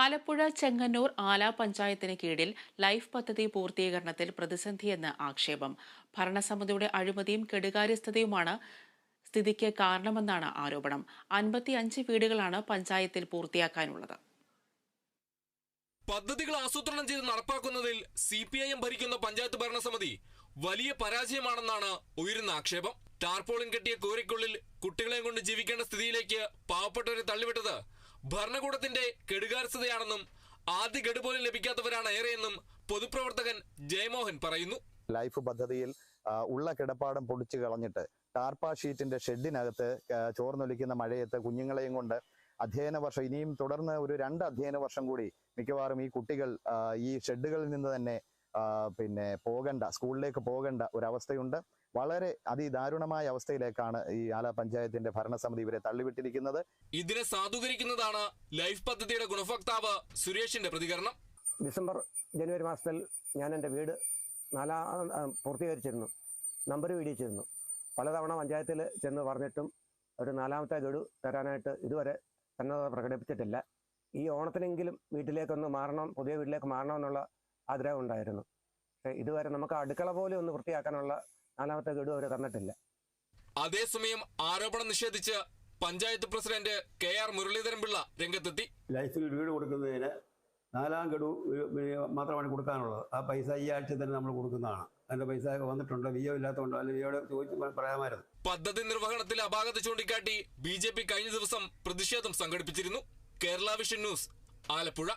ആലപ്പുഴ ചെങ്ങന്നൂർ ആല പഞ്ചായത്തിന് കീഴിൽ ലൈഫ് പദ്ധതി പൂർത്തീകരണത്തിൽ പ്രതിസന്ധിയെന്ന് ആക്ഷേപം. ഭരണസമിതിയുടെ അഴിമതിയും കെടുകാര്യസ്ഥതയുമാണ് സ്ഥിതിക്ക് കാരണമെന്നാണ് ആരോപണം. അൻപത്തിയഞ്ച് വീടുകളാണ് പഞ്ചായത്തിൽ പൂർത്തിയാക്കാനുള്ളത്. പദ്ധതികൾ ആസൂത്രണം ചെയ്ത് നടപ്പാക്കുന്നതിൽ സി പി ഐ എം ഭരിക്കുന്ന പഞ്ചായത്ത് ഭരണസമിതി വലിയ പരാജയമാണെന്നാണ് ഉയരുന്ന ആക്ഷേപം. ടാർപോളിൻ കെട്ടിയ കോരിക്കുള്ളിൽ കുട്ടികളെയും കൊണ്ട് ജീവിക്കേണ്ട സ്ഥിതിയിലേക്ക് പാവപ്പെട്ടവരെ തള്ളിവിട്ടത് ഭരണകൂടത്തിന്റെ കെടുകാരസ്ഥതയാണെന്നും ആദ്യ ഗഡു പോലും ലഭിക്കാത്തവരാണ് ഏറെയെന്നും പൊതുപ്രവർത്തകൻ ജയമോഹൻ പറയുന്നു. ലൈഫ് പദ്ധതിയിൽ ഉള്ള കിടപ്പാടം പൊടിച്ചു കളഞ്ഞിട്ട് ടാർപ്പ ഷീറ്റിന്റെ ഷെഡിനകത്ത് ചോർന്നൊലിക്കുന്ന മഴയത്ത് കുഞ്ഞുങ്ങളെയും കൊണ്ട് അധ്യയന വർഷം ഇനിയും തുടർന്ന് ഒരു രണ്ട് അധ്യയന വർഷം കൂടി മിക്കവാറും ഈ കുട്ടികൾ ഈ ഷെഡുകളിൽ നിന്ന് തന്നെ പിന്നെ പോകണ്ട സ്കൂളിലേക്ക് പോകേണ്ട ഒരവസ്ഥയുണ്ട്. വളരെ അതിദാരുണമായ അവസ്ഥയിലേക്കാണ് ഈ ആല പഞ്ചായത്തിന്റെ ഭരണസമിതി ഇവരെ തള്ളിവിട്ടിരിക്കുന്നത്. ഇതിനെ സാധൂകരിക്കുന്നതാണ് ലൈഫ് പദ്ധതിയുടെ ഗുണഭോക്താവ് സുരേഷിന്റെ പ്രതികരണം. ഡിസംബർ ജനുവരി മാസത്തിൽ ഞാൻ എന്റെ വീട് നാലാം പൂർത്തീകരിച്ചിരുന്നു. നമ്പർ വീടിച്ചിരുന്നു പലതവണ പഞ്ചായത്തിൽ ചെന്ന് പറഞ്ഞിട്ടും ഒരു നാലാമത്തെ ഗഡു തരാനായിട്ട് ഇതുവരെ സന്നദ്ധത പ്രകടിപ്പിച്ചിട്ടില്ല. ഈ ഓണത്തിനെങ്കിലും വീട്ടിലേക്കൊന്ന് മാറണം പുതിയ വീട്ടിലേക്ക് മാറണം എന്നുള്ള ആഗ്രഹം ഉണ്ടായിരുന്നു. പക്ഷേ ഇതുവരെ നമുക്ക് അടുക്കള പോലും ഒന്ന് വൃത്തിയാക്കാനുള്ള നാലാമത്തെ ഗഡു അവർ തന്നിട്ടില്ല. അതേസമയം ആരോപണം നിഷേധിച്ച് panchayat president K R Muraleedharan Pillai രംഗത്തെത്തി. ലൈഫിൽ വീട് കൊടുക്കുന്നതിന് നാലാം ഗഡു മാത്രമാണ് കൊടുക്കാനുള്ളത്. ആ പൈസ ഈ ആഴ്ച തന്നെ നമ്മൾ കൊടുക്കുന്നതാണ്. അതിന്റെ പൈസ വന്നിട്ടുണ്ട്. വിയോ ഇല്ലാത്തതുകൊണ്ടോ അല്ലെങ്കിൽ വിയോട് ചോദിച്ച് പറയാമായിരുന്നു. പദ്ധതി നിർവഹണത്തിൽ അപാകത ചൂണ്ടിക്കാട്ടി ബി ജെ പി കഴിഞ്ഞ ദിവസം പ്രതിഷേധം സംഘടിപ്പിച്ചിരുന്നു. Kerala Vision News Alappuzha.